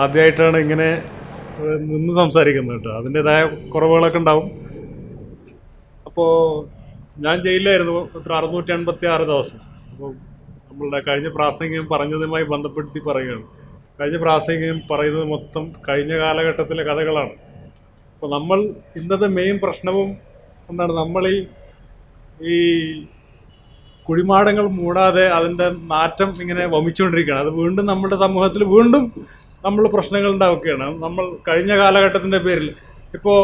ആദ്യമായിട്ടാണ് ഇങ്ങനെ നിന്ന് സംസാരിക്കുന്നത് കേട്ടോ. അതിന്റെതായ കുറവുകളൊക്കെ ഉണ്ടാവും. അപ്പോൾ ഞാൻ ജയിലിലായിരുന്നു എത്ര അറുന്നൂറ്റി അൻപത്തി ആറ് ദിവസം. അപ്പോൾ നമ്മളുടെ കഴിഞ്ഞ പ്രാസംഗികം പറഞ്ഞതുമായി ബന്ധപ്പെടുത്തി പറയുകയാണ്. കഴിഞ്ഞ പ്രാസംഗികം പറയുന്നത് മൊത്തം കഴിഞ്ഞ കാലഘട്ടത്തിലെ കഥകളാണ്. അപ്പോൾ നമ്മൾ ഇന്നത്തെ മെയിൻ പ്രശ്നവും എന്താണ് നമ്മൾ ഈ ഈ കുഴിമാടങ്ങൾ മൂടാതെ അതിന്റെ നാറ്റം ഇങ്ങനെ വമിച്ചുകൊണ്ടിരിക്കുകയാണ്. അത് വീണ്ടും നമ്മുടെ സമൂഹത്തിൽ വീണ്ടും നമ്മൾ പ്രശ്നങ്ങൾ ഉണ്ടാവുകയാണ് നമ്മൾ കഴിഞ്ഞ കാലഘട്ടത്തിന്റെ പേരിൽ. ഇപ്പോൾ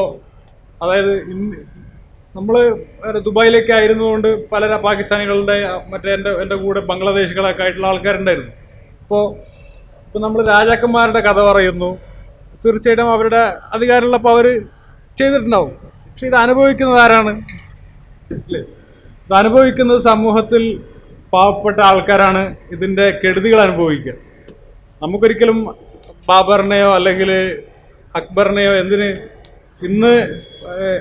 അതായത് ഇന്ന് നമ്മൾ ദുബായിലേക്ക് ആയിരുന്നുകൊണ്ട് പല പാകിസ്ഥാനികളുടെ മറ്റേ എന്റെ എന്റെ കൂടെ ബംഗ്ലാദേശികളൊക്കെ ആയിട്ടുള്ള ആൾക്കാരുണ്ടായിരുന്നു. ഇപ്പോൾ ഇപ്പോൾ നമ്മൾ രാജാക്കന്മാരുടെ കഥ പറയുന്നു. തീർച്ചയായിട്ടും അവരുടെ അധികാരമുള്ളപ്പോൾ അവർ ചെയ്തിട്ടുണ്ടാവും. പക്ഷെ ഇത് അനുഭവിക്കുന്നത് ആരാണ്? ഇല്ലേ? ഇത് അനുഭവിക്കുന്നത് സമൂഹത്തിൽ പാവപ്പെട്ട ആൾക്കാരാണ്. ഇതിന്റെ കെടുതികൾ അനുഭവിക്കുക. നമുക്കൊരിക്കലും ബാബറിനെയോ അല്ലെങ്കിൽ അക്ബറിനെയോ എന്തിന് ഇന്ന് ഏഹ്,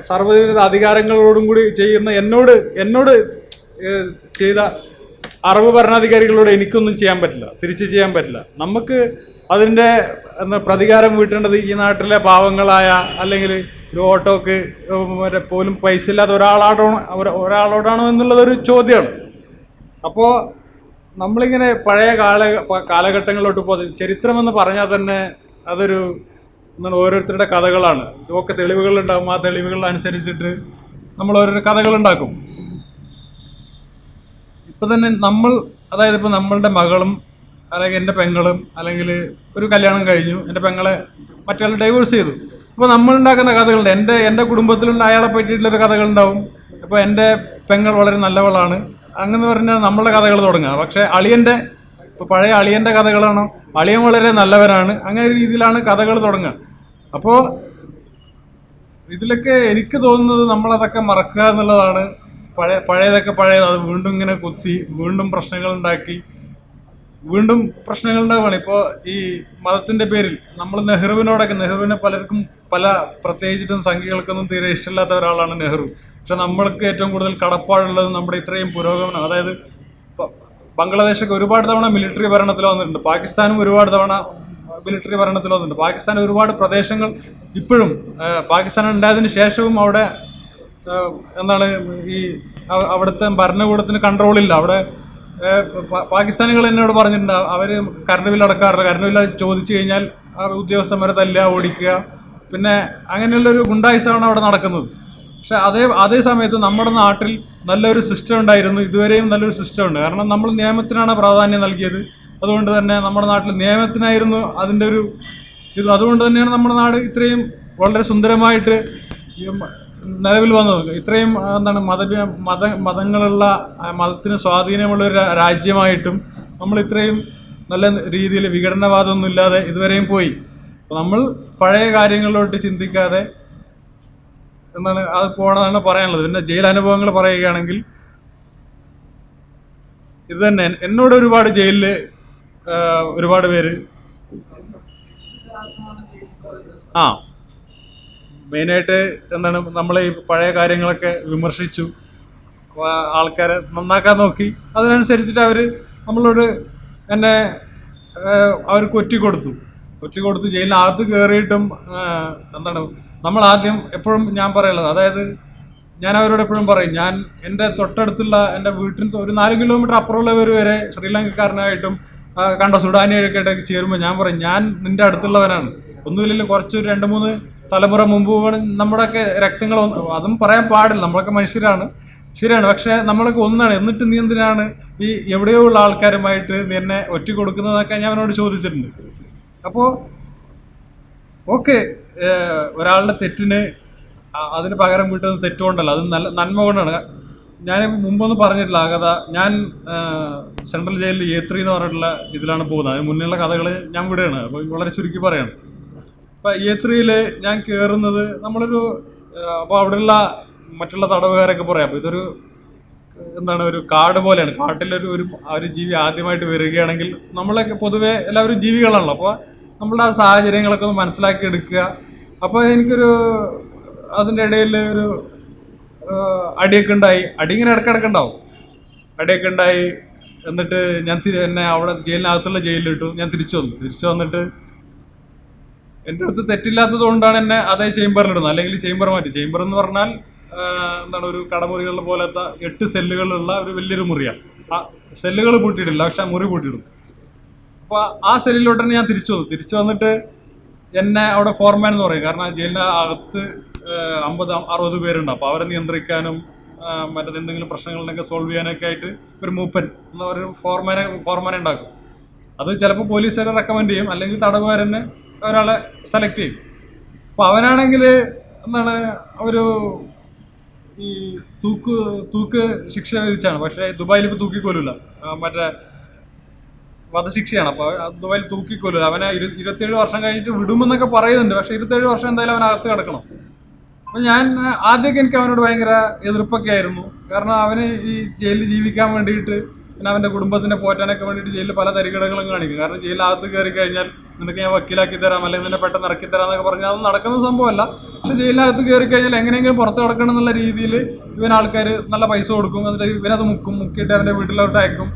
സർവവിധ അധികാരങ്ങളോടും കൂടി ചെയ്യുന്ന എന്നോട് എന്നോട് ചെയ്ത അറബ് ഭരണാധികാരികളോട് എനിക്കൊന്നും ചെയ്യാൻ പറ്റില്ല തിരിച്ച് ചെയ്യാൻ പറ്റില്ല. നമുക്ക് അതിന്റെ പ്രതികാരം വീട്ടേണ്ടത് ഈ നാട്ടിലെ പാവങ്ങളായ അല്ലെങ്കിൽ ഒരു ഓട്ടോക്ക് മറ്റേ പോലും പൈസ ഇല്ലാത്ത ഒരാളാണോ ഒര- ഒരാളോടാണോ എന്നുള്ളതൊരു ചോദ്യമാണ്. അപ്പോൾ നമ്മളിങ്ങനെ പഴയ കാല പ- കാലഘട്ടങ്ങളിലോട്ട് പോകുന്നത് ചരിത്രമെന്ന് പറഞ്ഞാൽ തന്നെ അതൊരു നമ്മൾ ഓരോരുത്തരുടെ കഥകളാണ്. ഇതൊക്കെ തെളിവുകളുണ്ടാകും ആ തെളിവുകൾ അനുസരിച്ചിട്ട് നമ്മൾ ഓരോരോ കഥകളുണ്ടാക്കും ഇപ്പം തന്നെ നമ്മൾ അതായത് ഇപ്പോൾ നമ്മളുടെ മകളും അല്ലെങ്കിൽ എന്റെ പെങ്ങളും അല്ലെങ്കിൽ ഒരു കല്യാണം കഴിഞ്ഞു. എന്റെ പെങ്ങളെ മറ്റേ ഡൈവേഴ്സ് ചെയ്തു. അപ്പോൾ നമ്മളുണ്ടാക്കുന്ന കഥകളുണ്ട്. എന്റെ എന്റെ കുടുംബത്തിലുണ്ട് അയാളെ പറ്റിയിട്ടുള്ളൊരു കഥകളുണ്ടാവും. അപ്പോൾ എന്റെ പെങ്ങൾ വളരെ നല്ലവളാണ്. അങ്ങനെ പറഞ്ഞാൽ നമ്മളുടെ കഥകൾ തുടങ്ങുക പക്ഷേ അളിയന്റെ ഇപ്പോൾ പഴയ അളിയന്റെ കഥകളാണ്. അളിയൻ വളരെ നല്ലവരാണ്. അങ്ങനെ ഒരു രീതിയിലാണ് കഥകൾ തുടങ്ങുക. അപ്പോൾ ഇതിലൊക്കെ എനിക്ക് തോന്നുന്നത് നമ്മളതൊക്കെ മറക്കുക എന്നുള്ളതാണ്. പഴയ പഴയതൊക്കെ പഴയത്. അത് വീണ്ടും ഇങ്ങനെ കുത്തി വീണ്ടും പ്രശ്നങ്ങൾ ഉണ്ടാക്കി. വീണ്ടും പ്രശ്നങ്ങൾ ഉണ്ടാവുകയാണ്. ഇപ്പോൾ ഈ മതത്തിന്റെ പേരിൽ നമ്മൾ നെഹ്റുവിനോടൊക്കെ നെഹ്റുവിനെ പലർക്കും പല പ്രത്യേകിച്ചിട്ടും സംഘികൾക്കൊന്നും തീരെ ഇഷ്ടമില്ലാത്ത ഒരാളാണ് നെഹ്റു. പക്ഷെ നമ്മൾക്ക് ഏറ്റവും കൂടുതൽ കടപ്പാടുള്ളത് നമ്മുടെ ഇത്രയും പുരോഗമനം അതായത് ബംഗ്ലാദേശൊക്കെ ഒരുപാട് തവണ മിലിറ്ററി ഭരണത്തിൽ വന്നിട്ടുണ്ട്. പാകിസ്ഥാനും ഒരുപാട് തവണ മിലിറ്ററി ഭരണത്തിൽ വന്നിട്ടുണ്ട്. പാകിസ്ഥാൻ ഒരുപാട് പ്രദേശങ്ങൾ ഇപ്പോഴും പാകിസ്ഥാൻ ഉണ്ടായതിനു ശേഷവും അവിടെ എന്താണ് ഈ അവ- അവിടുത്തെ ഭരണകൂടത്തിന് കൺട്രോളില്ല അവിടെ പാകിസ്ഥാനികൾ എന്നോട് പറഞ്ഞിട്ടുണ്ട് അവർ കറണ്ട് ബില്ല് അടക്കാറില്ല. കറണ്ട് ബില്ല് ചോദിച്ചു കഴിഞ്ഞാൽ ഉദ്യോഗസ്ഥന്മാരെ തല്ലുക ഓടിക്കുക. പിന്നെ അങ്ങനെയുള്ളൊരു ഗുണ്ടായുസമാണ് അവിടെ നടക്കുന്നത്. പക്ഷെ അതേ അതേ സമയത്ത് നമ്മുടെ നാട്ടിൽ നല്ലൊരു സിസ്റ്റം ഉണ്ടായിരുന്നു. ഇതുവരെയും നല്ലൊരു സിസ്റ്റം ഉണ്ട്. കാരണം നമ്മൾ നിയമത്തിനാണ് പ്രാധാന്യം നൽകിയത്. അതുകൊണ്ട് തന്നെ നമ്മുടെ നാട്ടിൽ നിയമത്തിനായിരുന്നു അതിന്റെ ഒരു ഇത്. അതുകൊണ്ട് തന്നെയാണ് നമ്മുടെ നാട് ഇത്രയും വളരെ സുന്ദരമായിട്ട് നിലവിൽ വന്നത്. ഇത്രയും എന്താണ് മത മത മതങ്ങളുള്ള മതത്തിന് സ്വാധീനമുള്ള ഒരു രാജ്യമായിട്ടും നമ്മൾ ഇത്രയും നല്ല രീതിയിൽ വിഘടനവാദമൊന്നും ഇല്ലാതെ ഇതുവരെയും പോയി. നമ്മൾ പഴയ കാര്യങ്ങളിലോട്ട് ചിന്തിക്കാതെ എന്താണ് അത് പോകണമെന്നാണ് പറയാനുള്ളത്. പിന്നെ ജയിൽ അനുഭവങ്ങൾ പറയുകയാണെങ്കിൽ ഇത് തന്നെ. എന്നോട് ഒരുപാട് ജയിലിൽ ഒരുപാട് പേര്. ആ. മെയിനായിട്ട് എന്താണ് നമ്മൾ ഈ പഴയ കാര്യങ്ങളൊക്കെ വിമർശിച്ചു. ആൾക്കാരെ നന്നാക്കാൻ നോക്കി. അതിനനുസരിച്ചിട്ട് അവർ നമ്മളോട് എന്നെ അവർക്ക് ഒറ്റ കൊടുത്തു ഒറ്റ കൊടുത്ത് ജയിലിനകത്ത് കയറിയിട്ടും എന്താണ് നമ്മൾ ആദ്യം എപ്പോഴും ഞാൻ പറയുള്ളത് അതായത് ഞാൻ അവരോട് എപ്പോഴും പറയും ഞാൻ എന്റെ തൊട്ടടുത്തുള്ള എന്റെ വീട്ടിൽ ഒരു നാല് കിലോമീറ്റർ അപ്പുറമുള്ളവർ വരെ ശ്രീലങ്കക്കാരനായിട്ടും കണ്ട സുഡാനിയൊക്കെ ആയിട്ടൊക്കെ ചേരുമ്പോൾ ഞാൻ പറയും ഞാൻ നിന്റെ അടുത്തുള്ളവനാണ്. ഒന്നുമില്ലെങ്കിലും കുറച്ച് രണ്ട് മൂന്ന് തലമുറ മുമ്പ് നമ്മുടെയൊക്കെ രക്തങ്ങൾ അതും പറയാൻ പാടില്ല നമ്മളൊക്കെ മനുഷ്യരാണ്. ശരിയാണ് പക്ഷേ നമ്മളൊക്കെ ഒന്നാണ്. എന്നിട്ട് നീ എന്തിനാണ് ഈ എവിടെയോ ഉള്ള ആൾക്കാരുമായിട്ട് നിന്നെ ഒറ്റ കൊടുക്കുന്നതൊക്കെ ഞാൻ അവനോട് ചോദിച്ചിട്ടുണ്ട്. അപ്പോൾ ഓക്കെ ഒരാളുടെ തെറ്റിന് അതിന് പകരം വീട്ടുന്നത് തെറ്റുകൊണ്ടല്ല അത് നല്ല നന്മ കൊണ്ടാണ്. ഞാൻ മുമ്പൊന്നും പറഞ്ഞിട്ടില്ല ആ കഥ ഞാൻ സെൻട്രൽ ജയിലിൽ എ ത്രീ എന്ന് പറഞ്ഞിട്ടുള്ള ഇതിലാണ് പോകുന്നത്. അതിന് മുന്നേയുള്ള കഥകൾ ഞാൻ വിടുകയാണ്. അപ്പോൾ വളരെ ചുരുക്കി പറയാണ്. അപ്പോൾ എ ത്രീയിൽ ഞാൻ കയറുന്നത് നമ്മളൊരു അപ്പോൾ അവിടെയുള്ള മറ്റുള്ള തടവുകാരൊക്കെ പറയാം. അപ്പോൾ ഇതൊരു എന്താണ് ഒരു കാട് പോലെയാണ്. കാട്ടിലൊരു ഒരു ഒരു ജീവി ആദ്യമായിട്ട് വരികയാണെങ്കിൽ നമ്മളൊക്കെ പൊതുവേ എല്ലാവരും ജീവികളാണല്ലോ. അപ്പോൾ നമ്മളുടെ ആ സാഹചര്യങ്ങളൊക്കെ ഒന്ന് മനസ്സിലാക്കി എടുക്കുക. അപ്പോൾ എനിക്കൊരു അതിന്റെ ഇടയിൽ ഒരു അടിയൊക്കെ ഉണ്ടായി. അടി ഇങ്ങനെ ഇടയ്ക്കിടയ്ക്ക് ഉണ്ടാവും. അടിയൊക്കെ ഉണ്ടായി. എന്നിട്ട് ഞാൻ തിരി എന്നെ അവിടെ ജയിലിനകത്തുള്ള ജയിലിലിട്ടു. ഞാൻ തിരിച്ചു വന്നു. തിരിച്ചു വന്നിട്ട് എന്റെ അടുത്ത് തെറ്റില്ലാത്തത് കൊണ്ടാണ് എന്നെ അതേ ചേംബറിൽ ഇടുന്നത്. അല്ലെങ്കിൽ ചേംബർ മാറ്റി. ചേംബർ എന്ന് പറഞ്ഞാൽ എന്താണ് ഒരു കടമുറികളുടെ പോലത്തെ എട്ട് സെല്ലുകളുള്ള ഒരു വലിയൊരു മുറിയാണ്. ആ സെല്ലുകൾ പൂട്ടിയിട്ടില്ല. പക്ഷെ ആ മുറി പൂട്ടിയിടും. അപ്പോൾ ആ സെല്ലിലോട്ട് തന്നെ ഞാൻ തിരിച്ചു വന്നു. തിരിച്ചു വന്നിട്ട് എന്നെ അവിടെ ഫോർമാൻ എന്ന് പറയും. കാരണം ജയിലിന്റെ അകത്ത് അമ്പത് അറുപത് പേരുണ്ട്. അപ്പോൾ അവരെ നിയന്ത്രിക്കാനും മറ്റേ എന്തെങ്കിലും പ്രശ്നങ്ങളുണ്ടെങ്കിൽ സോൾവ് ചെയ്യാനൊക്കെ ആയിട്ട് ഒരു മൂപ്പൻ എന്ന ഒരു ഫോർമാനെ ഫോർമാനെ ഉണ്ടാക്കും. അത് ചിലപ്പോൾ പോലീസുകാരെ റെക്കമെൻഡ് ചെയ്യും. അല്ലെങ്കിൽ തടവുകാരനെ ഒരാളെ സെലക്ട് ചെയ്യും. അപ്പോൾ അവനാണെങ്കിൽ എന്താണ് ഒരു ഈ തൂക്ക് തൂക്ക് ശിക്ഷ വിധിച്ചാണ്. പക്ഷേ ദുബായിൽ ഇപ്പോൾ തൂക്കിക്കൊല്ലില്ല മറ്റേ വധശിക്ഷയാണ്. അപ്പോൾ ദുബായിൽ തൂക്കിക്കൊല്ലില്ല അവനെ ഇരു ഇരുപത്തേഴ് വർഷം കഴിഞ്ഞിട്ട് വിടുമെന്നൊക്കെ പറയുന്നുണ്ട്. പക്ഷേ ഇരുപത്തേഴ് വർഷം എന്തായാലും അവൻ അകത്ത് കിടക്കണം. അപ്പോൾ ഞാൻ ആദ്യമൊക്കെ എനിക്ക് അവനോട് ഭയങ്കര എതിർപ്പൊക്കെ ആയിരുന്നു. കാരണം അവന് ഈ ജയിലിൽ ജീവിക്കാൻ വേണ്ടിയിട്ട് പിന്നെ അവന്റെ കുടുംബത്തിനെ പോറ്റാനൊക്കെ വേണ്ടിയിട്ട് ജയിലിൽ പല തരികടകളും കാണിക്കും. കാരണം ജയിലിൽ ജയിലിനകത്ത് കയറി കഴിഞ്ഞാൽ നിനക്ക് ഞാൻ വക്കീലാക്കി തരാം അല്ലെങ്കിൽ നിന്നെ പെട്ടെന്ന് ഇറക്കി തരാം എന്നൊക്കെ പറഞ്ഞാൽ അത് നടക്കുന്ന സംഭവമല്ല. പക്ഷെ ജയിലിനകത്ത് കയറി കഴിഞ്ഞാൽ എങ്ങനെയെങ്കിലും പുറത്ത് കിടക്കണം എന്നുള്ള രീതിയിൽ ഇവൻ ആൾക്കാർ നല്ല പൈസ കൊടുക്കും. എന്നിട്ട് ഇവനത് മുക്കും മുക്കിയിട്ട് അവന്റെ വീട്ടിലോട്ട് അയക്കും.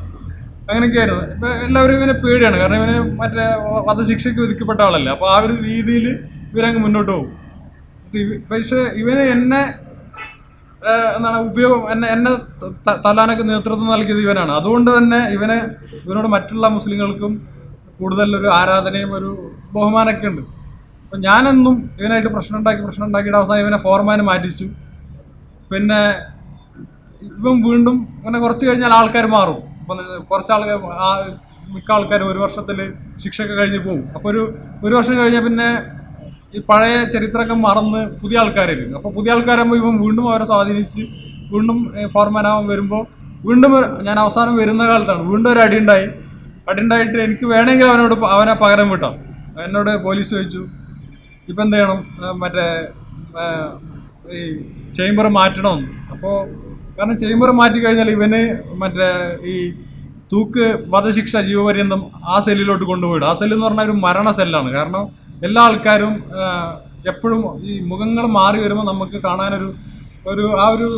അങ്ങനെയൊക്കെയായിരുന്നു. ഇപ്പം എല്ലാവരും ഇവനെ പേടിയാണ്. കാരണം ഇവന് മറ്റേ വധശിക്ഷയ്ക്ക് വിധിക്കപ്പെട്ട ആളല്ലേ. അപ്പോൾ ആ ഒരു രീതിയിൽ ഇവരങ്ങ് മുന്നോട്ട് പോകും. പക്ഷെ ഇവന് എന്നെ എന്താണ് ഉപയോഗം എന്നെ എന്നെ ത- ത- നേതൃത്വം നൽകിയത് ഇവനാണ്. അതുകൊണ്ട് തന്നെ ഇവനെ ഇവനോട് മറ്റുള്ള മുസ്ലിങ്ങൾക്കും കൂടുതൽ ഒരു ആരാധനയും ഒരു ബഹുമാനമൊക്കെ ഉണ്ട്. അപ്പം ഞാനെന്നും ഇവനായിട്ട് പ്രശ്നം ഉണ്ടാക്കി പ്രശ്നം ഉണ്ടാക്കിയിട്ട് അവസാനം ഇവനെ ഫോർമാന് മാറ്റിച്ചു. പിന്നെ ഇവൻ വീണ്ടും അങ്ങനെ കുറച്ച് കഴിഞ്ഞാൽ ആൾക്കാർ മാറും. അപ്പം കുറച്ച് ആൾക്കാർ ആ മിക്ക ആൾക്കാർ ഒരു വർഷത്തിൽ ശിക്ഷയൊക്കെ കഴിഞ്ഞ് പോകും അപ്പോൾ ഒരു ഒരു വർഷം കഴിഞ്ഞാൽ പിന്നെ ഈ പഴയ ചരിത്രമൊക്കെ മറന്ന് പുതിയ ആൾക്കാരായിരിക്കും അപ്പോൾ പുതിയ ആൾക്കാരാകുമ്പോൾ ഇവൻ വീണ്ടും അവരെ സ്വാധീനിച്ച് വീണ്ടും ഫോർമാനാവാൻ വരുമ്പോൾ വീണ്ടും ഞാൻ അവസാനം വരുന്ന കാലത്താണ് വീണ്ടും ഒരു അടിയുണ്ടായി. അടിയുണ്ടായിട്ട് എനിക്ക് വേണമെങ്കിൽ അവനോട് അവനെ പകരം വിട്ടാം. എന്നോട് പോലീസ് ചോദിച്ചു ഇപ്പം എന്ത് ചെയ്യണം? മറ്റേ ഈ ചേംബർ മാറ്റണമെന്ന്. അപ്പോൾ കാരണം ചേംബർ മാറ്റി കഴിഞ്ഞാൽ ഇവന് മറ്റേ ഈ തൂക്ക് വധശിക്ഷ ജീവപര്യന്തം ആ സെല്ലിലോട്ട് കൊണ്ടുപോയിടും. ആ സെല്ല് എന്ന് പറഞ്ഞാൽ ഒരു മരണ സെല്ലാണ്. കാരണം എല്ലാ ആൾക്കാരും എപ്പോഴും ഈ മുഖങ്ങൾ മാറി വരുമ്പോൾ നമുക്ക് കാണാനൊരു ഒരു ആ ഒരു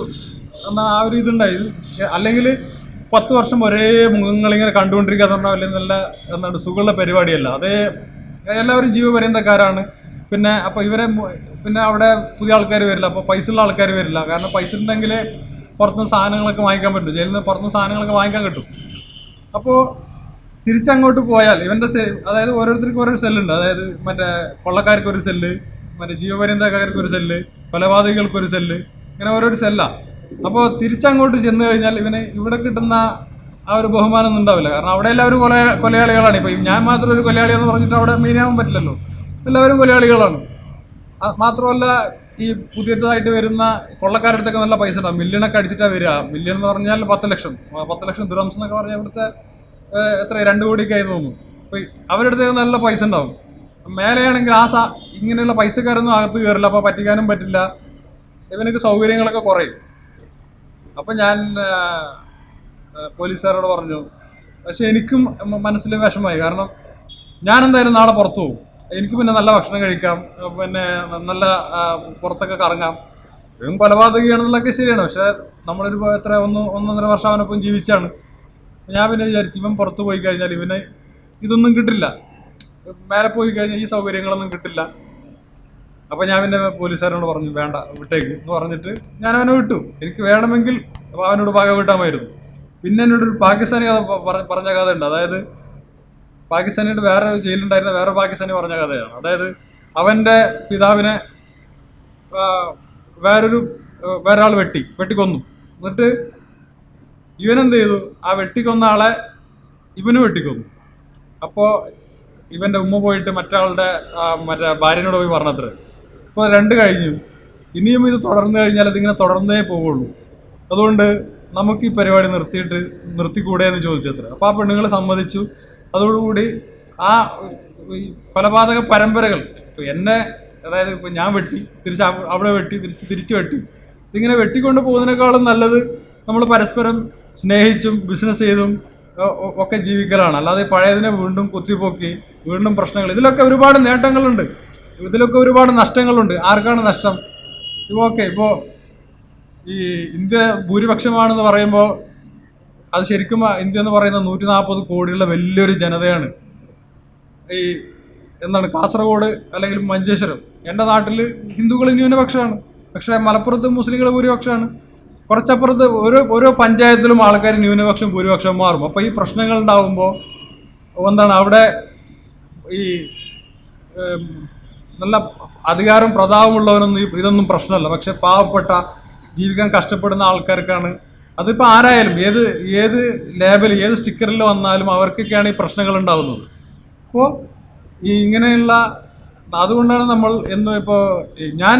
എന്നാ ആ ഒരു ഇതുണ്ടായി. അല്ലെങ്കിൽ പത്ത് വർഷം ഒരേ മുഖങ്ങൾ മുഖങ്ങളിങ്ങനെ കണ്ടുകൊണ്ടിരിക്കുക എന്ന് പറഞ്ഞാൽ വലിയ നല്ല എന്താണ് സുഖമുള്ള പരിപാടിയല്ല. അതേ എല്ലാവരും ജീവപര്യന്തക്കാരാണ്. പിന്നെ അപ്പോൾ ഇവരെ പിന്നെ അവിടെ പുതിയ ആൾക്കാർ വരില്ല. അപ്പോൾ പൈസ ഉള്ള ആൾക്കാർ വരില്ല. കാരണം പൈസ ഉണ്ടെങ്കിൽ പുറത്തുനിന്ന് സാധനങ്ങളൊക്കെ വാങ്ങിക്കാൻ പറ്റും. ജയിലിൽ നിന്ന് പുറത്തുനിന്ന് സാധനങ്ങളൊക്കെ വാങ്ങിക്കാൻ കിട്ടും. അപ്പോൾ തിരിച്ചങ്ങോട്ട് പോയാൽ ഇവന്റെ സെൽ അതായത് ഓരോരുത്തർക്കും ഓരോ സെല്ലുണ്ട് അതായത് മറ്റേ കൊള്ളക്കാർക്ക് ഒരു സെല്ല് മറ്റേ ജീവപര്യന്തക്കാർക്ക് ഒരു സെല്ല് കൊലപാതകികൾക്ക് ഒരു സെല്ല് ഇങ്ങനെ ഓരോരു സെല്ലാണ് അപ്പോൾ തിരിച്ചങ്ങോട്ട് ചെന്ന് കഴിഞ്ഞാൽ ഇവന് ഇവിടെ കിട്ടുന്ന ആ ഒരു ബഹുമാനം ഒന്നും ഉണ്ടാവില്ല. കാരണം അവിടെ എല്ലാവരും കൊല കൊലയാളികളാണ്. ഇപ്പോൾ ഞാൻ മാത്രം ഒരു കൊലയാളി എന്ന് പറഞ്ഞിട്ട് അവിടെ മീനാവാൻ പറ്റില്ലല്ലോ. എല്ലാവരും കൊലയാളികളാണ്. മാത്രമല്ല ഈ പുതിയതായിട്ട് വരുന്ന കൊള്ളക്കാരടുത്തൊക്കെ നല്ല പൈസ ഉണ്ടാവും. മില്യണൊക്കെ അടിച്ചിട്ടാണ് വരിക. മില്യൺ എന്ന് പറഞ്ഞാൽ പത്ത് ലക്ഷം. പത്ത് ലക്ഷം ദുരംസ് എന്നൊക്കെ പറഞ്ഞാൽ ഇവിടുത്തെ എത്ര? രണ്ട് കോടിയൊക്കെ ആയി തോന്നുന്നു. അപ്പോൾ അവരുടെ അടുത്തൊക്കെ നല്ല പൈസ ഉണ്ടാവും. മേലെയാണെങ്കിൽ ആ സാ ഇങ്ങനെയുള്ള പൈസക്കാരൊന്നും അകത്ത് കയറില്ല. അപ്പോൾ പറ്റിക്കാനും പറ്റില്ല. ഇവനക്ക് സൗകര്യങ്ങളൊക്കെ കുറയും. അപ്പം ഞാൻ പോലീസുകാരോട് പറഞ്ഞു. പക്ഷെ എനിക്കും മനസ്സിൽ വിഷമമായി. കാരണം ഞാൻ എന്തായാലും നാളെ പുറത്തു പോകും. എനിക്ക് പിന്നെ നല്ല ഭക്ഷണം കഴിക്കാം പിന്നെ നല്ല പുറത്തൊക്കെ കറങ്ങാം. ഇവൻ കൊലപാതകയാണെന്നുള്ളതൊക്കെ ശരിയാണ് പക്ഷെ നമ്മളൊരു എത്ര ഒന്ന് ഒന്നൊന്നര വർഷം അവനൊപ്പം ജീവിച്ചാണ്. ഞാൻ പിന്നെ വിചാരിച്ചു ഇവൻ പുറത്ത് പോയി കഴിഞ്ഞാൽ ഇവന് ഇതൊന്നും കിട്ടില്ല. മേലെ പോയി കഴിഞ്ഞാൽ ഈ സൗകര്യങ്ങളൊന്നും കിട്ടില്ല. അപ്പോൾ ഞാൻ പിന്നെ പോലീസുകാരനോട് പറഞ്ഞു വേണ്ട വിട്ടേക്ക്. എന്ന് പറഞ്ഞിട്ട് ഞാൻ അവനെ വിട്ടു. എനിക്ക് വേണമെങ്കിൽ അവനോട് പാക വിട്ടാമായിരുന്നു പിന്നെ എന്നോട് ഒരു പാകിസ്ഥാനി കഥ പറഞ്ഞ കഥ ഉണ്ട് അതായത് പാകിസ്ഥാനിയുടെ വേറെ ജയിലുണ്ടായിരുന്ന വേറെ പാകിസ്ഥാനി പറഞ്ഞ കഥയാണ്. അതായത് അവന്റെ പിതാവിനെ വേറൊരു വേറൊരാൾ വെട്ടി വെട്ടിക്കൊന്നു. എന്നിട്ട് ഇവൻ ഇവനെന്ത് ചെയ്തു? ആ വെട്ടിക്കൊന്ന ആളെ ഇവന് വെട്ടിക്കൊന്നു. അപ്പോൾ ഇവന്റെ ഉമ്മ പോയിട്ട് മറ്റാളുടെ മറ്റേ ഭാര്യനോട് പോയി പറഞ്ഞത്ര. ഇപ്പോൾ രണ്ട് കഴിഞ്ഞു. ഇനിയും ഇത് തുടർന്നു കഴിഞ്ഞാൽ ഇതിങ്ങനെ തുടർന്നേ പോവുള്ളൂ. അതുകൊണ്ട് നമുക്ക് ഈ പരിപാടി നിർത്തിയിട്ട് നിർത്തിക്കൂടെ എന്ന് ചോദിച്ചത്ര. അപ്പോൾ ആ പെണ്ണുങ്ങൾ സമ്മതിച്ചു. അതോടുകൂടി ആ കൊലപാതക പരമ്പരകൾ ഇപ്പോൾ എന്നെ അതായത് ഇപ്പോൾ ഞാൻ വെട്ടി തിരിച്ച് അവിടെ വെട്ടി തിരിച്ച് തിരിച്ച് വെട്ടി ഇതിങ്ങനെ വെട്ടിക്കൊണ്ട് പോകുന്നതിനേക്കാളും നല്ലത് നമ്മൾ പരസ്പരം സ്നേഹിച്ചും ബിസിനസ് ചെയ്തും ഒക്കെ ജീവിക്കലാണ്. അല്ലാതെ പഴയതിനെ വീണ്ടും കുത്തിപ്പൊക്കി വീണ്ടും പ്രശ്നങ്ങൾ ഇതിലൊക്കെ ഒരുപാട് നേട്ടങ്ങളുണ്ട്. ഇതിലൊക്കെ ഒരുപാട് നഷ്ടങ്ങളുണ്ട്. ആർക്കാണ് നഷ്ടം? ഇപ്പോൾ ഓക്കെ ഇപ്പോൾ ഈ ഇന്ത്യ ഭൂരിപക്ഷമാണെന്ന് പറയുമ്പോൾ അത് ശരിക്കും ഇന്ത്യ എന്ന് പറയുന്ന നൂറ്റി നാൽപ്പത് കോടിയുള്ള വലിയൊരു ജനതയാണ്. ഈ എന്താണ് കാസർഗോഡ് അല്ലെങ്കിൽ മഞ്ചേശ്വരം. എന്റെ നാട്ടിൽ ഹിന്ദുക്കൾ ന്യൂനപക്ഷമാണ് പക്ഷേ മലപ്പുറത്ത് മുസ്ലിങ്ങൾ ഭൂരിപക്ഷമാണ്. കുറച്ചപ്പുറത്ത് ഓരോ ഓരോ പഞ്ചായത്തിലും ആൾക്കാർ ന്യൂനപക്ഷം ഭൂരിപക്ഷം മാറും. അപ്പോൾ ഈ പ്രശ്നങ്ങൾ ഉണ്ടാകുമ്പോൾ എന്താണ് അവിടെ ഈ നല്ല അധികാരം പ്രതാപമുള്ളവനൊന്നും ഇതൊന്നും പ്രശ്നമല്ല. പക്ഷെ പാവപ്പെട്ട ജീവിക്കാൻ കഷ്ടപ്പെടുന്ന ആൾക്കാർക്കാണ് അതിപ്പോൾ ആരായാലും ഏത് ഏത് ലേബൽ ഏത് സ്റ്റിക്കറിൽ വന്നാലും അവർക്കൊക്കെയാണ് ഈ പ്രശ്നങ്ങൾ ഉണ്ടാകുന്നത് അപ്പോൾ ഈ ഇങ്ങനെയുള്ള അതുകൊണ്ടാണ് നമ്മൾ എന്ന് ഇപ്പോൾ ഞാൻ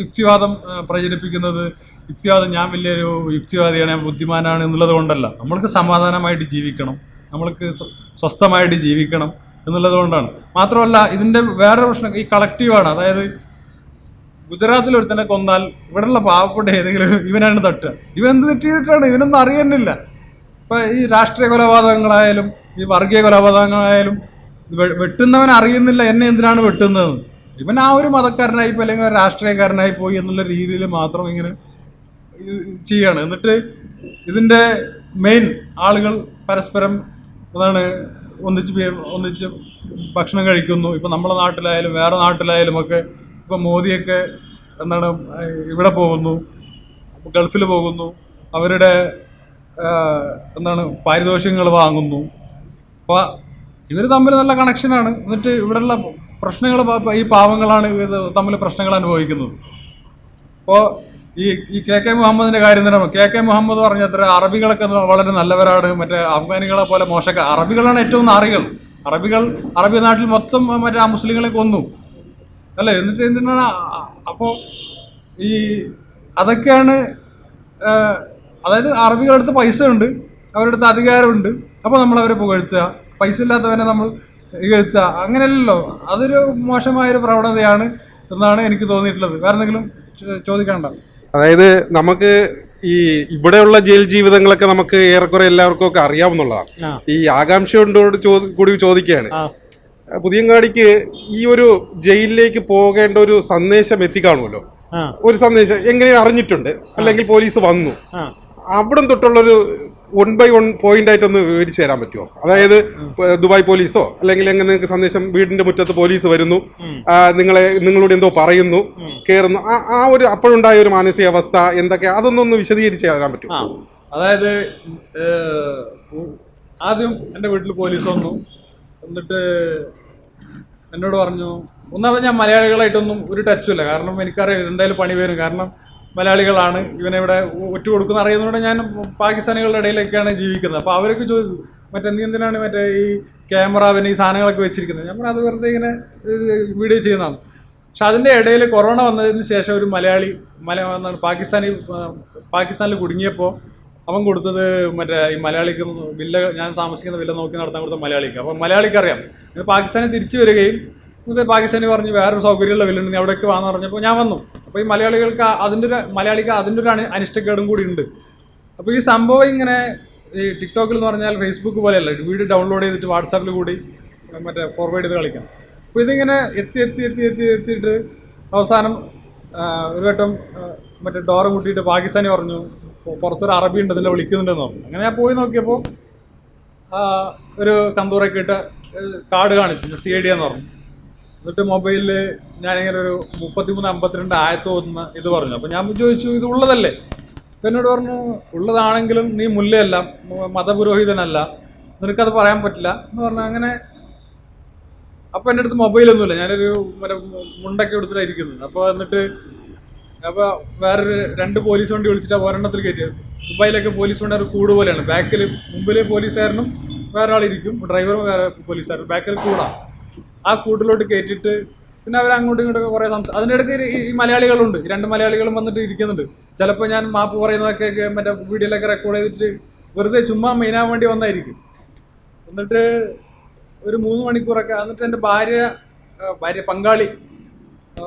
യുക്തിവാദം പ്രചരിപ്പിക്കുന്നത് യുക്തിവാദം ഞാൻ വലിയൊരു യുക്തിവാദിയാണ് ഞാൻ ബുദ്ധിമാനാണ് എന്നുള്ളത് കൊണ്ടല്ല. നമ്മൾക്ക് സമാധാനമായിട്ട് ജീവിക്കണം നമ്മൾക്ക് സ്വസ്ഥമായിട്ട് ജീവിക്കണം എന്നുള്ളത് കൊണ്ടാണ്. മാത്രമല്ല ഇതിന്റെ വേറെ പ്രശ്നം ഈ കളക്റ്റീവാണ്. അതായത് ഗുജറാത്തിൽ ഒരുത്തനെ കൊന്നാൽ ഇവിടെയുള്ള പാവപ്പെട്ട ഏതെങ്കിലും ഇവനാണ് തട്ടുക. ഇവൻ എന്ത് തെറ്റ് ചെയ്തിട്ടാണ്? ഇവനൊന്നും അറിയുന്നില്ല. ഇപ്പൊ ഈ രാഷ്ട്രീയ കൊലപാതകങ്ങളായാലും ഈ വർഗീയ കൊലപാതകങ്ങളായാലും വെട്ടുന്നവൻ അറിയുന്നില്ല എന്നെ എന്തിനാണ് വെട്ടുന്നത്? ഇവൻ ആ ഒരു മതക്കാരനായി പോയി അല്ലെങ്കിൽ രാഷ്ട്രീയക്കാരനായി പോയി എന്നുള്ള രീതിയിൽ മാത്രം ഇങ്ങനെ ചെയ്യാണ്. എന്നിട്ട് ഇതിന്റെ മെയിൻ ആളുകൾ പരസ്പരം അതാണ് ഒന്നിച്ച് ഒന്നിച്ച് ഭക്ഷണം കഴിക്കുന്നു. ഇപ്പൊ നമ്മുടെ നാട്ടിലായാലും വേറെ നാട്ടിലായാലും ഒക്കെ ഇപ്പൊ മോദിയൊക്കെ എന്താണ് ഇവിടെ പോകുന്നു ഗൾഫിൽ പോകുന്നു അവരുടെ എന്താണ് പാരിതോഷികങ്ങൾ വാങ്ങുന്നു. അപ്പോൾ ഇവർ തമ്മിൽ നല്ല കണക്ഷനാണ് എന്നിട്ട് ഇവിടെയുള്ള പ്രശ്നങ്ങൾ ഈ പാവങ്ങളാണ് ഇത് തമ്മിൽ പ്രശ്നങ്ങൾ അനുഭവിക്കുന്നത്. അപ്പോൾ ഈ ഈ കെ കെ മുഹമ്മദിന്റെ കാര്യം തന്നെ കെ കെ മുഹമ്മദ് പറഞ്ഞത്ര അറബികളൊക്കെ വളരെ നല്ലവരാണ്. മറ്റേ അഫ്ഗാനികളെ പോലെ മോശക്കാർ അറബികളാണ് ഏറ്റവും നാറികൾ. അറബികൾ അറബി നാട്ടിൽ മൊത്തം മറ്റേ ആ മുസ്ലിങ്ങളെ കൊന്നു. അല്ലേ? എന്നിട്ട് എന്തിനാണ്? അപ്പോൾ ഈ അതൊക്കെയാണ് അതായത് അറബികളടുത്ത് അടുത്ത് പൈസ ഉണ്ട് അവരുടെ അടുത്ത് അധികാരമുണ്ട് അപ്പോൾ നമ്മൾ അവരെ പുകഴ്ത്തുക. പൈസ ഇല്ലാത്തവനെ നമ്മൾ ഇകഴ്ത്തുക. അങ്ങനെയല്ലല്ലോ. അതൊരു മോശമായൊരു പ്രവണതയാണ് എന്നാണ് എനിക്ക് തോന്നിയിട്ടുള്ളത്. വേറെ എന്തെങ്കിലും ചോദിക്കേണ്ട ചോദിക്കാനുണ്ടോ? അതായത് നമുക്ക് ഈ ഇവിടെയുള്ള ജയിൽ ജീവിതങ്ങളൊക്കെ നമുക്ക് ഏറെക്കുറെ എല്ലാവർക്കും ഒക്കെ അറിയാവുന്നതാണ് ഈ ആകാംക്ഷയോട് കൂടി ചോദിക്കുകയാണ്. പുതിയങ്ങാടിക്ക് ഈ ഒരു ജയിലിലേക്ക് പോകേണ്ട ഒരു സന്ദേശം എത്തിക്കാണുമല്ലോ. ഒരു സന്ദേശം എങ്ങനെ അറിഞ്ഞിട്ടുണ്ട്? അല്ലെങ്കിൽ പോലീസ് വന്നു. അവിടെ തൊട്ടുള്ളൊരു വൺ ബൈ വൺ പോയിന്റ് ആയിട്ടൊന്ന് വിവരിച്ചു തരാൻ പറ്റുമോ? അതായത് ദുബായ് പോലീസോ? അല്ലെങ്കിൽ എങ്ങനെ നിങ്ങൾക്ക് സന്ദേശം വീടിന്റെ മുറ്റത്ത് പോലീസ് വരുന്നു? നിങ്ങളെ നിങ്ങളോട് എന്തോ പറയുന്നു? കയറുന്നു ആ ഒരു അപ്പോഴുണ്ടായ ഒരു മാനസികാവസ്ഥ എന്തൊക്കെ? അതൊന്നൊന്ന് വിശദീകരിച്ച് തരാൻ പറ്റുമോ? അതായത് ആദ്യം എന്റെ വീട്ടിൽ പോലീസ് വന്നു. എന്നിട്ട് എന്നോട് പറഞ്ഞു ഒന്നാമത് ഞാൻ മലയാളികളായിട്ടൊന്നും ഒരു ടച്ചും ഇല്ല. കാരണം എനിക്കറിയാം ഇതെന്തായാലും പണി വരും. കാരണം മലയാളികളാണ്. ഇവനെ ഇവിടെ ഒറ്റ കൊടുക്കുന്ന അറിയുന്നതുകൊണ്ട് ഞാൻ പാകിസ്ഥാനികളുടെ ഇടയിലൊക്കെയാണ് ജീവിക്കുന്നത്. അപ്പോൾ അവരൊക്കെ ചോദിച്ചു മറ്റേ നീ എന്തിനാണ് മറ്റേ ഈ ക്യാമറ പിന്നെ ഈ സാധനങ്ങളൊക്കെ വെച്ചിരിക്കുന്നത്? ഞാൻ അത് വെറുതെ ഇങ്ങനെ വീഡിയോ ചെയ്യുന്നതാണ്. പക്ഷെ അതിന്റെ ഇടയിൽ കൊറോണ വന്നതിന് ശേഷം ഒരു മലയാളി മല പാകിസ്ഥാനി പാകിസ്ഥാനിൽ കുടുങ്ങിയപ്പോൾ അവൻ കൊടുത്തത് മറ്റേ ഈ മലയാളിക്ക് വില്ല ഞാൻ താമസിക്കുന്ന വില്ല നോക്കി നടത്താൻ കൊടുത്ത മലയാളിക്ക്. അപ്പം മലയാളിക്ക് അറിയാം. പാകിസ്ഥാനിൽ തിരിച്ചു വരികയും പാകിസ്ഥാനി പറഞ്ഞ് വേറൊരു സൗകര്യമുള്ള വില്ലുണ്ട് നീ അവിടേക്ക് വാന്ന് പറഞ്ഞപ്പോൾ ഞാൻ വന്നു. അപ്പോൾ ഈ മലയാളികൾക്ക് അതിന്റെ ഒരു മലയാളിക്ക് അതിന്റെ ഒരു അനിഷ്ടക്കേടും കൂടി ഉണ്ട്. അപ്പോൾ ഈ സംഭവം ഇങ്ങനെ ഈ ടിക്ടോക്കിൽ എന്ന് പറഞ്ഞാൽ ഫേസ്ബുക്ക് പോലെയല്ല വീഡിയോ ഡൗൺലോഡ് ചെയ്തിട്ട് വാട്സാപ്പിൽ കൂടി മറ്റേ ഫോർവേഡ് ചെയ്ത് കളിക്കാം. അപ്പോൾ ഇതിങ്ങനെ എത്തി എത്തി എത്തി എത്തി എത്തിയിട്ട് അവസാനം ഒരു വട്ടം മറ്റേ ഡോറ് കൂട്ടിയിട്ട് പാകിസ്ഥാനി പറഞ്ഞു പുറത്തൊരു അറബി ഉണ്ട് ഇതിന്റെ വിളിക്കുന്നുണ്ടെന്ന് പറഞ്ഞു. അങ്ങനെ ഞാൻ പോയി നോക്കിയപ്പോൾ ഒരു കന്തൂറൊക്കെ ഇട്ട് കാർഡ് കാണിച്ചു സി ഐ ഡി എന്ന് പറഞ്ഞു. എന്നിട്ട് മൊബൈലിൽ ഞാനിങ്ങനെ ഒരു മുപ്പത്തിമൂന്ന് അമ്പത്തിരണ്ട് ആയത്ത് തോന്നുന്ന ഇത് പറഞ്ഞു. അപ്പോൾ ഞാൻ ചോദിച്ചു ഇത് ഉള്ളതല്ലേ? എന്നോട് പറഞ്ഞു ഉള്ളതാണെങ്കിലും നീ മുല്ലയല്ല മതപുരോഹിതനല്ല നിനക്കത് പറയാൻ പറ്റില്ല. എന്ന് പറഞ്ഞു അങ്ങനെ അപ്പോൾ എന്റെ അടുത്ത് മൊബൈലൊന്നുമില്ല ഞാനൊരു മുണ്ടൊക്കെ എടുത്തിട്ടാണ് ഇരിക്കുന്നത്. അപ്പോൾ എന്നിട്ട് അപ്പോൾ വേറൊരു രണ്ട് പോലീസ് വണ്ടി വിളിച്ചിട്ട് ഒരെണ്ണത്തിൽ കയറ്റിയത്. ദുബായിലൊക്കെ പോലീസ് വണ്ടി ഒരു കൂട് പോലെയാണ്. ബാക്കിൽ മുമ്പിൽ പോലീസുകാരനും വേറെ ആളിരിക്കും. ഡ്രൈവറും വേറെ പോലീസുകാരനും ബാക്കിൽ കൂടാ. ആ കൂട്ടിലോട്ട് കയറ്റിയിട്ട് പിന്നെ അവർ അങ്ങോട്ടും ഇങ്ങോട്ടൊക്കെ കുറേ സംസാരം അതിന്റെ ഇടയ്ക്ക് ഈ- മലയാളികളുണ്ട്. രണ്ട് മലയാളികളും വന്നിട്ട് ഇരിക്കുന്നുണ്ട്. ചിലപ്പോൾ ഞാൻ മാപ്പ് പറയുന്നതൊക്കെ മറ്റേ വീഡിയോയിലൊക്കെ റെക്കോർഡ് ചെയ്തിട്ട് വെറുതെ ചുമ്മാ മെയിനാൻ വേണ്ടി വന്നായിരിക്കും. എന്നിട്ട് ഒരു മൂന്ന് മണിക്കൂറൊക്കെ എന്നിട്ട് എന്റെ ഭാര്യ ഭാര്യ പങ്കാളി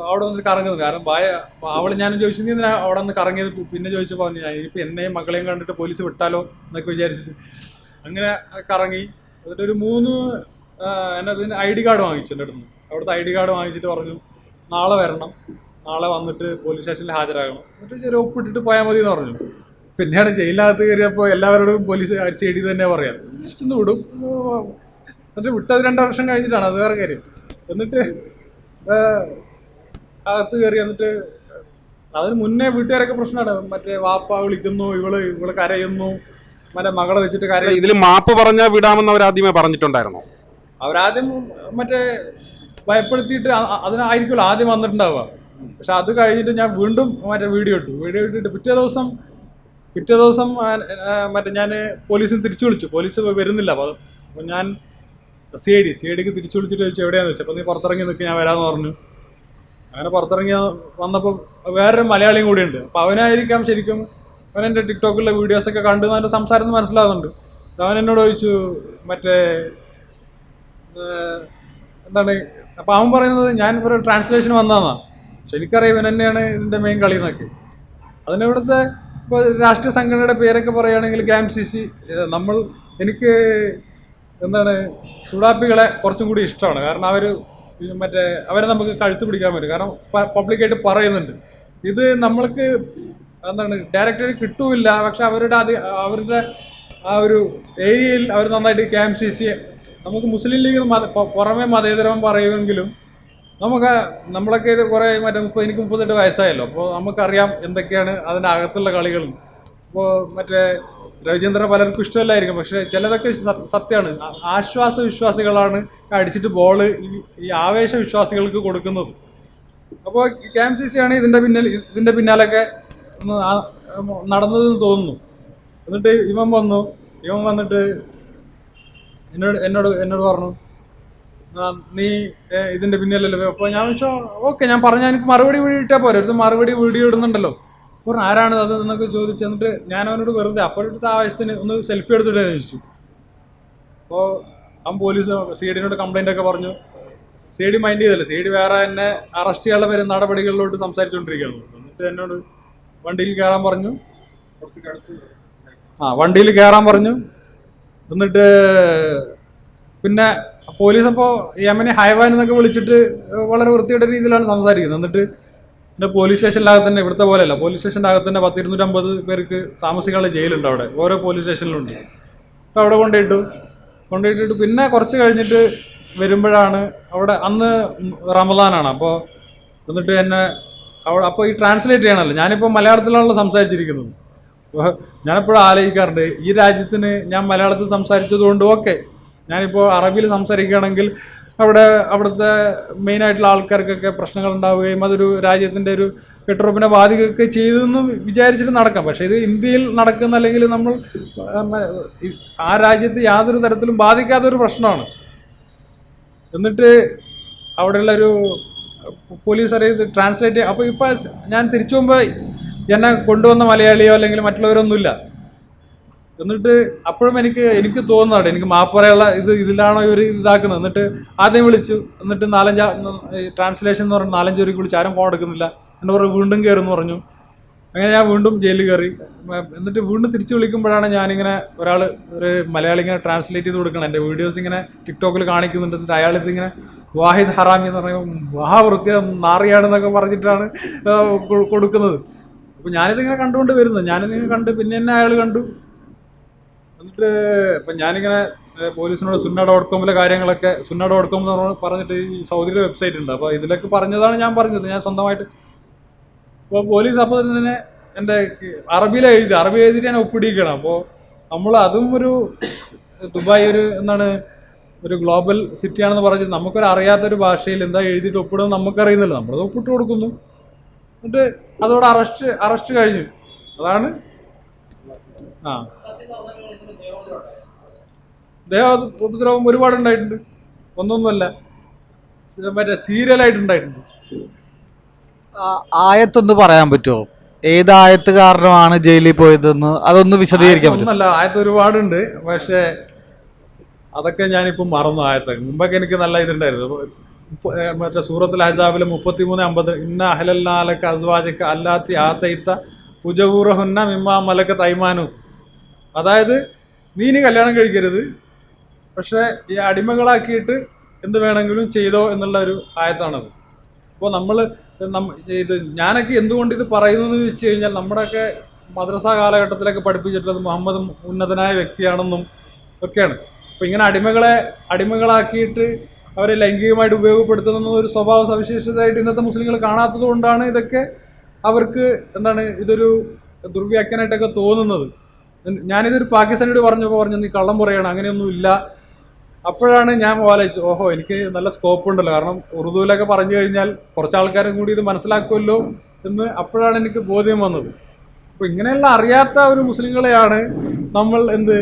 അവിടെ വന്നിട്ട് കറങ്ങുന്നത് കാരണം ഭാര്യ അവൾ ഞാൻ ചോദിച്ചു നീ അവിടെ നിന്ന് കറങ്ങിയത്? പിന്നെ ചോദിച്ചപ്പോൾ പറഞ്ഞു ഞാൻ ഇനിയിപ്പോൾ എന്നെയും മക്കളെയും കണ്ടിട്ട് പോലീസ് വിട്ടാലോ? എന്നൊക്കെ വിചാരിച്ചിട്ട് അങ്ങനെ കറങ്ങി. എന്നിട്ട് ഒരു മൂന്ന് എന്നെ അതിന്റെ ഐ ഡി കാർഡ് വാങ്ങിച്ചു എന്റെ അടുത്ത് അവിടുത്തെ ഐ ഡി കാർഡ് വാങ്ങിച്ചിട്ട് പറഞ്ഞു നാളെ വരണം. നാളെ വന്നിട്ട് പോലീസ് സ്റ്റേഷനിൽ ഹാജരാകണം. എന്നിട്ട് ചെറിയ ഒപ്പിട്ടിട്ട് പോയാൽ മതി എന്ന് പറഞ്ഞു. പിന്നെയാണ് ജയിലിനകത്ത് കയറിയപ്പോൾ എല്ലാവരോടും പോലീസ് ചെടി തന്നെ പറയാം. ജസ്റ്റ് ഒന്ന് വിടും. എന്നിട്ട് വിട്ടത് രണ്ട് വർഷം കഴിഞ്ഞിട്ടാണ് അത് വേറെ കാര്യം. എന്നിട്ട് അകത്ത് കയറി എന്നിട്ട് അതിന് മുന്നേ വീട്ടുകാരൊക്കെ പ്രശ്നമാണ്. മറ്റേ വാപ്പ വിളിക്കുന്നു ഇവൾ ഇവൾ കരയുന്നു. മറ്റേ മകളെ വെച്ചിട്ട് കരയുന്നു. ഇതിൽ മാപ്പ് പറഞ്ഞാൽ വിടാമെന്ന് അവരാദ്യമേ പറഞ്ഞിട്ടുണ്ടായിരുന്നു? അവരാദ്യം മറ്റേ ഭയപ്പെടുത്തിയിട്ട് അതിനായിരിക്കുമല്ലോ ആദ്യം വന്നിട്ടുണ്ടാവുക. പക്ഷെ അത് കഴിഞ്ഞിട്ട് ഞാൻ വീണ്ടും മറ്റേ വീഡിയോ ഇട്ടു. വീഡിയോ ഇട്ടിട്ട് പിറ്റേ ദിവസം പിറ്റേ ദിവസം മറ്റേ ഞാൻ പോലീസിന് തിരിച്ചു വിളിച്ചു. പോലീസ് വരുന്നില്ല. അപ്പോൾ ഞാൻ C I D C I ഡിക്ക് തിരിച്ചു വിളിച്ചിട്ട് ചോദിച്ചു എവിടെയാന്ന്? വെച്ചു അപ്പോൾ നീ പുറത്തിറങ്ങി നിൽക്കുക ഞാൻ വരാമെന്ന് പറഞ്ഞു. അങ്ങനെ പുറത്തിറങ്ങി വന്നപ്പോൾ വേറൊരു മലയാളിയും കൂടിയുണ്ട്. അപ്പോൾ അവനായിരിക്കാം ശരിക്കും അവൻ എന്റെ ടിക്ടോക്കിലെ വീഡിയോസൊക്കെ കണ്ടു അവന്റെ സംസാരം മനസ്സിലാകുന്നുണ്ട് അവൻ എന്നോട് ചോദിച്ചു മറ്റേ എന്താണ്? അപ്പോൾ അവൻ പറയുന്നത് ഞാൻ ഒരു ട്രാൻസ്ലേഷൻ വന്നതാണ് പക്ഷെ എനിക്കറിയാം ഇവൻ തന്നെയാണ് ഇതിന്റെ മെയിൻ കളി എന്നൊക്കെ. അതിന് ഇവിടുത്തെ ഇപ്പോൾ രാഷ്ട്രീയ സംഘടനയുടെ പേരൊക്കെ പറയുകയാണെങ്കിൽ ഗ്യാം സി സി നമ്മൾ എനിക്ക് എന്താണ് സുഡാപ്പികളെ കുറച്ചും കൂടി ഇഷ്ടമാണ്. കാരണം അവർ മറ്റേ അവരെ നമുക്ക് കഴുത്ത് പിടിക്കാൻ പറ്റും. കാരണം പബ്ലിക്കായിട്ട് പറയുന്നുണ്ട്. ഇത് നമ്മൾക്ക് എന്താണ് ഡയറക്റ്റായിട്ട് കിട്ടൂല പക്ഷെ അവരുടെ അത് അവരുടെ ആ ഒരു ഏരിയയിൽ അവർ നന്നായിട്ട് ക്യാം സി സി നമുക്ക് മുസ്ലിം ലീഗ് മത പുറമെ മതേതരം പറയുമെങ്കിലും നമുക്ക് നമ്മളൊക്കെ ഇത് കുറേ മറ്റേ മുപ്പത് എനിക്ക് മുപ്പത്തെട്ട് വയസ്സായല്ലോ. അപ്പോൾ നമുക്കറിയാം എന്തൊക്കെയാണ് അതിന്റെ അകത്തുള്ള കളികൾ. അപ്പോൾ മറ്റേ രവിചന്ദ്രൻ പലർക്കും ഇഷ്ടമല്ലായിരിക്കും. പക്ഷേ ചിലതൊക്കെ സത്യമാണ് ആശ്വാസ വിശ്വാസികളാണ് അടിച്ചിട്ട് ബോൾ ഈ ആവേശ വിശ്വാസികൾക്ക് കൊടുക്കുന്നത്. അപ്പോൾ കെ എം സി സി ആണ് ഇതിന്റെ പിന്നിൽ ഇതിന്റെ പിന്നാലൊക്കെ നടന്നതെന്ന് തോന്നുന്നു. എന്നിട്ട് ഇവൻ വന്നു. ഇവൻ വന്നിട്ട് എന്നോട് എന്നോട് എന്നോട് പറഞ്ഞു നീ ഇതിന്റെ പിന്നിലല്ലോ? അപ്പോൾ ഞാൻ വെച്ചാൽ ഓക്കെ ഞാൻ പറഞ്ഞാൽ എനിക്ക് മറുപടി വീടിയിട്ടാൽ പോരെ. ഒരു മറുപടി വീഡിയോ ഇടുന്നുണ്ടല്ലോ. പറഞ്ഞു ആരാണ് അത് എന്നൊക്കെ ചോദിച്ചു എന്നിട്ട് ഞാൻ അവനോട് വെറുതെ അപ്പോഴത്തെ ആവശ്യത്തിന് ഒന്ന് സെൽഫി എടുത്തിട്ട് ചോദിച്ചു. അപ്പോൾ അവൻ പോലീസ് സി ഡിനോട് കംപ്ലൈന്റ് ഒക്കെ പറഞ്ഞു. സി ഡി മൈൻഡ് ചെയ്തല്ലേ. സി ഡി വേറെ എന്നെ അറസ്റ്റ് ചെയ്യാനുള്ള പേര് നടപടികളിലോട്ട് സംസാരിച്ചുകൊണ്ടിരിക്കുകയാണ് എന്നിട്ട് എന്നോട് വണ്ടിയിൽ കയറാൻ പറഞ്ഞു. ആ വണ്ടിയിൽ കയറാൻ പറഞ്ഞു. എന്നിട്ട് പിന്നെ പോലീസ് അപ്പോൾ യമനെ ഹൈവാൻ എന്നൊക്കെ വിളിച്ചിട്ട് വളരെ വൃത്തിയുടെ രീതിയിലാണ് സംസാരിക്കുന്നത്. എന്നിട്ട് പിന്നെ പോലീസ് സ്റ്റേഷനിലകത്ത് തന്നെ ഇവിടുത്തെ പോലെയല്ല. പോലീസ് സ്റ്റേഷന്റെ അകത്ത് തന്നെ പത്ത് ഇരുന്നൂറ്റമ്പത് പേർക്ക് താമസിക്കാനുള്ള ജയിലുണ്ട് അവിടെ. ഓരോ പോലീസ് സ്റ്റേഷനിലുണ്ട് അപ്പോൾ അവിടെ കൊണ്ടുപോയിട്ടു. കൊണ്ടുപോയിട്ടിട്ട് പിന്നെ കുറച്ച് കഴിഞ്ഞിട്ട് വരുമ്പോഴാണ് അവിടെ അന്ന് റമദാനാണ് അപ്പോൾ എന്നിട്ട് എന്നെ അവിടെ അപ്പോൾ ഈ ട്രാൻസ്ലേറ്റ് ചെയ്യണമല്ലോ ഞാനിപ്പോൾ മലയാളത്തിലാണല്ലോ സംസാരിച്ചിരിക്കുന്നത്. അപ്പോൾ ഞാനെപ്പോഴും ആലോചിക്കാറുണ്ട്. ഈ രാജ്യത്തിന് ഞാൻ മലയാളത്തിൽ സംസാരിച്ചതുകൊണ്ട് ഓക്കെ. ഞാനിപ്പോൾ അറബിയിൽ സംസാരിക്കുകയാണെങ്കിൽ അവിടെ അവിടുത്തെ മെയിനായിട്ടുള്ള ആൾക്കാർക്കൊക്കെ പ്രശ്നങ്ങൾ ഉണ്ടാവുകയും അതൊരു രാജ്യത്തിന്റെ ഒരു കെട്ടുറപ്പിനെ ബാധിക്കുകയൊക്കെ ചെയ്തെന്ന് വിചാരിച്ചിട്ട് നടക്കാം. പക്ഷേ ഇത് ഇന്ത്യയിൽ നടക്കുന്ന അല്ലെങ്കിൽ നമ്മൾ ആ, രാജ്യത്ത് യാതൊരു തരത്തിലും ബാധിക്കാത്ത ഒരു പ്രശ്നമാണ്. എന്നിട്ട് അവിടെയുള്ള ഒരു പോലീസ് അറിയത് ട്രാൻസ്ലേറ്റ് അപ്പോൾ ഇപ്പോൾ ഞാൻ തിരിച്ചു പോകുമ്പോൾ എന്നെ കൊണ്ടുവന്ന മലയാളിയോ അല്ലെങ്കിൽ മറ്റുള്ളവരൊന്നുമില്ല. എന്നിട്ട് അപ്പോഴും എനിക്ക് എനിക്ക് തോന്നുന്നുണ്ട് എനിക്ക് മാപ്പ് ഇത് ഇതിലാണോ ഇവർ ഇതാക്കുന്നത്. എന്നിട്ട് ആദ്യം വിളിച്ചു. എന്നിട്ട് നാലഞ്ച് ട്രാൻസ്ലേഷൻ എന്ന് പറഞ്ഞ് നാലഞ്ച് പേർക്ക് വിളിച്ച് ആരും ഫോൺ എടുക്കുന്നില്ല. എന്നിട്ട് പറഞ്ഞു വീണ്ടും കയറുമെന്ന് പറഞ്ഞു. അങ്ങനെ ഞാൻ വീണ്ടും ജയിലിൽ കയറി എന്നിട്ട് വീണ്ടും തിരിച്ചു വിളിക്കുമ്പോഴാണ് ഞാനിങ്ങനെ ഒരാൾ ഒരു മലയാളി ഇങ്ങനെ ട്രാൻസ്ലേറ്റ് ചെയ്ത് കൊടുക്കണം. എന്റെ വീഡിയോസ് ഇങ്ങനെ ടിക്ടോക്കിൽ കാണിക്കുന്നുണ്ട്. എന്നിട്ട് അയാൾ ഇതിങ്ങനെ വാഹിദ് ഹറാമി എന്ന് പറയുമ്പോൾ മഹാവൃത്തി നാറിയാണെന്നൊക്കെ പറഞ്ഞിട്ടാണ് കൊടുക്കുന്നത്. അപ്പോൾ ഞാനിതിങ്ങനെ കണ്ടുകൊണ്ട് വരുന്നത്. ഞാനിതിങ്ങനെ കണ്ട് പിന്നെ എന്നെ അയാൾ കണ്ടു. എന്നിട്ട് ഇപ്പം ഞാനിങ്ങനെ പോലീസിനോട് സുന്ന ഡോട്ട് കോമിലെ കാര്യങ്ങളൊക്കെ സുന്ന ഡോട്ട് കോം എന്ന് പറഞ്ഞിട്ട് ഈ സൗദിയിലെ വെബ്സൈറ്റ് ഉണ്ട്. അപ്പോൾ ഇതിലൊക്കെ പറഞ്ഞതാണ് ഞാൻ പറഞ്ഞത്. ഞാൻ സ്വന്തമായിട്ട് അപ്പോൾ പോലീസ് അപ്പോൾ തന്നെ എന്റെ അറബിയിൽ എഴുതി അറബി എഴുതിയിട്ട് ഞാൻ ഒപ്പിടിക്കണം അപ്പോൾ നമ്മൾ അതും ഒരു ദുബായ് ഒരു എന്താണ് ഒരു ഗ്ലോബൽ സിറ്റിയാണെന്ന് പറഞ്ഞ് നമുക്കൊരു അറിയാത്തൊരു ഭാഷയിൽ എന്താ എഴുതിയിട്ട് ഒപ്പിടുന്നത് നമുക്കറിയുന്നില്ല. നമ്മളത് ഒപ്പിട്ട് കൊടുക്കുന്നു. എന്നിട്ട് അതോടെ അറസ്റ്റ് അറസ്റ്റ് കഴിഞ്ഞു. അതാണ് ആ. ദേഹ ഉപദ്രവം ഒരുപാട് ഉണ്ടായിട്ടുണ്ട് ഒന്നൊന്നുമല്ല. മറ്റേ സീരിയലായിട്ടുണ്ടായിട്ടുണ്ട്. ആ- ആയത്തൊന്ന് പറയാൻ പറ്റുമോ? ഏത് ആയത്ത് കാരണമാണ് ജയിലിൽ പോയതെന്ന് അതൊന്ന് വിശദീകരിക്കാൻ ഒന്നല്ല ആയത്ത് ഒരുപാടുണ്ട്. പക്ഷേ അതൊക്കെ ഞാനിപ്പം മറന്നു ആയത്ത്. മുമ്പൊക്കെ എനിക്ക് നല്ല ഇതുണ്ടായിരുന്നു. മറ്റേ സൂറത്തുൽ ഹജാബിലെ മുപ്പത്തി മൂന്ന് അമ്പത് ഇന്ന അഹലല്ലാലക്ക് അസ്വാജക്ക് അല്ലാത്തി ആത്തയിത്ത പുജകൂറഹുന്ന മിമ്മ മലക്ക് തൈമാനു അതായത് നീ ഇനി കല്യാണം കഴിക്കരുത്. പക്ഷെ ഈ അടിമകളാക്കിയിട്ട് എന്ത് വേണമെങ്കിലും ചെയ്തോ എന്നുള്ള ഒരു ആയത്താണത്. അപ്പോൾ നമ്മൾ ഇത് ഞാനൊക്കെ എന്തുകൊണ്ട് ഇത് പറയുന്നു എന്ന് വെച്ച് കഴിഞ്ഞാൽ നമ്മുടെയൊക്കെ മദ്രസ കാലഘട്ടത്തിലൊക്കെ പഠിപ്പിച്ചിട്ടുള്ളത് മുഹമ്മദ് ഉന്നതനായ വ്യക്തിയാണെന്നും ഒക്കെയാണ്. അപ്പോൾ ഇങ്ങനെ അടിമകളെ അടിമകളാക്കിയിട്ട് അവരെ ലൈംഗികമായിട്ട് ഉപയോഗപ്പെടുത്തുന്ന ഒരു സ്വഭാവ സവിശേഷതയായിട്ട് ഇന്നത്തെ മുസ്ലിങ്ങൾ കാണാത്തത് കൊണ്ടാണ് ഇതൊക്കെ അവർക്ക് എന്താണ് ഇതൊരു ദുർവ്യാഖ്യാനായിട്ടൊക്കെ തോന്നുന്നത്. ഞാനിതൊരു പാകിസ്ഥാനോട് പറഞ്ഞപ്പോൾ പറഞ്ഞു നീ കള്ളം പറയണം അങ്ങനെയൊന്നും ഇല്ല. അപ്പോഴാണ് ഞാൻ ആലോചിച്ചത് ഓഹോ എനിക്ക് നല്ല സ്കോപ്പ് ഉണ്ടല്ലോ. കാരണം ഉറുദുവിലൊക്കെ പറഞ്ഞു കഴിഞ്ഞാൽ കുറച്ച് ആൾക്കാരും കൂടി ഇത് മനസ്സിലാക്കുമല്ലോ എന്ന് അപ്പോഴാണ് എനിക്ക് ബോധ്യം വന്നത്. അപ്പോൾ ഇങ്ങനെയുള്ള അറിയാത്ത ഒരു മുസ്ലിങ്ങളെയാണ് നമ്മൾ എന്ത്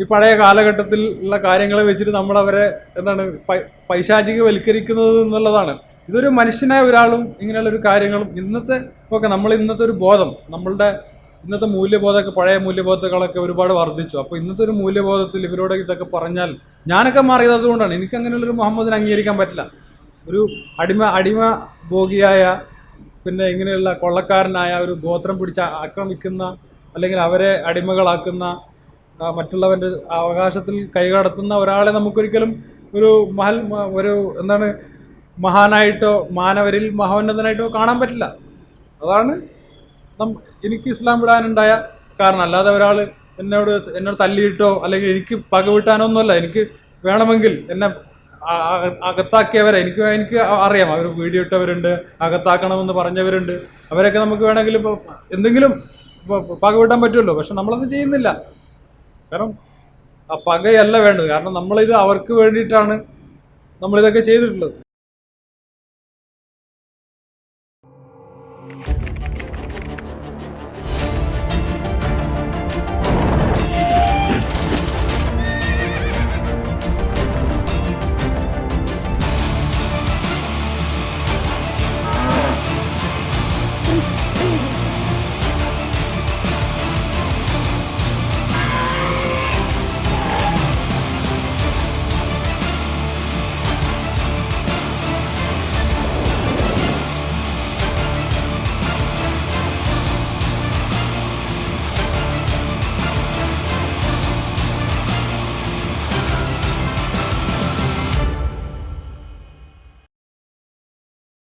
ഈ പഴയ കാലഘട്ടത്തിൽ ഉള്ള കാര്യങ്ങളെ വെച്ചിട്ട് നമ്മൾ അവരെ എന്താണ് പൈശാചികവൽക്കരിക്കുന്നത് എന്നുള്ളതാണ്. ഇതൊരു മനുഷ്യനായ ഒരാളും ഇങ്ങനെയുള്ള ഒരു കാര്യങ്ങളും ഇന്നത്തെ ഓക്കെ നമ്മൾ ഇന്നത്തെ ഒരു ബോധം നമ്മളുടെ ഇന്നത്തെ മൂല്യബോധമൊക്കെ പഴയ മൂല്യബോധങ്ങളൊക്കെ ഒരുപാട് വർദ്ധിച്ചു. അപ്പോൾ ഇന്നത്തെ ഒരു മൂല്യബോധത്തിൽ ഇവരോട് ഇതൊക്കെ പറഞ്ഞാൽ ഞാനൊക്കെ മാറിയത് അതുകൊണ്ടാണ് എനിക്ക് അങ്ങനെയുള്ളൊരു മുഹമ്മദിനെ അംഗീകരിക്കാൻ പറ്റില്ല. ഒരു അടിമ അടിമ ഭോഗിയായ പിന്നെ ഇങ്ങനെയുള്ള കൊള്ളക്കാരനായ ഒരു ഗോത്രം പിടിച്ച് ആക്രമിക്കുന്ന അല്ലെങ്കിൽ അവരെ അടിമകളാക്കുന്ന മറ്റുള്ളവന്റെ അവകാശത്തിൽ കൈകടത്തുന്ന ഒരാളെ നമുക്കൊരിക്കലും ഒരു മഹൽ ഒരു എന്താണ് മഹാനായിട്ടോ മാനവരിൽ മഹോന്നതനായിട്ടോ കാണാൻ പറ്റില്ല. അതാണ് എനിക്ക് ഇസ്ലാം വിടാനുണ്ടായ കാരണം. അല്ലാതെ ഒരാൾ എന്നോട് എന്നോട് തല്ലിയിട്ടോ അല്ലെങ്കിൽ എനിക്ക് പക വിട്ടാനൊന്നുമല്ല എനിക്ക് വേണമെങ്കിൽ എന്നെ അകത്താക്കിയവരെ എനിക്ക് എനിക്ക് അറിയാം. അവർ വീഡിയോ ഇട്ടവരുണ്ട് അകത്താക്കണമെന്ന് പറഞ്ഞവരുണ്ട്. അവരൊക്കെ നമുക്ക് വേണമെങ്കിൽ ഇപ്പോൾ എന്തെങ്കിലും പക വിട്ടാൻ പറ്റുമല്ലോ. പക്ഷെ നമ്മളത് ചെയ്യുന്നില്ല. കാരണം ആ പകയല്ല വേണ്ടത്. കാരണം നമ്മളിത് അവർക്ക് വേണ്ടിയിട്ടാണ് നമ്മളിതൊക്കെ ചെയ്തിട്ടുള്ളത്.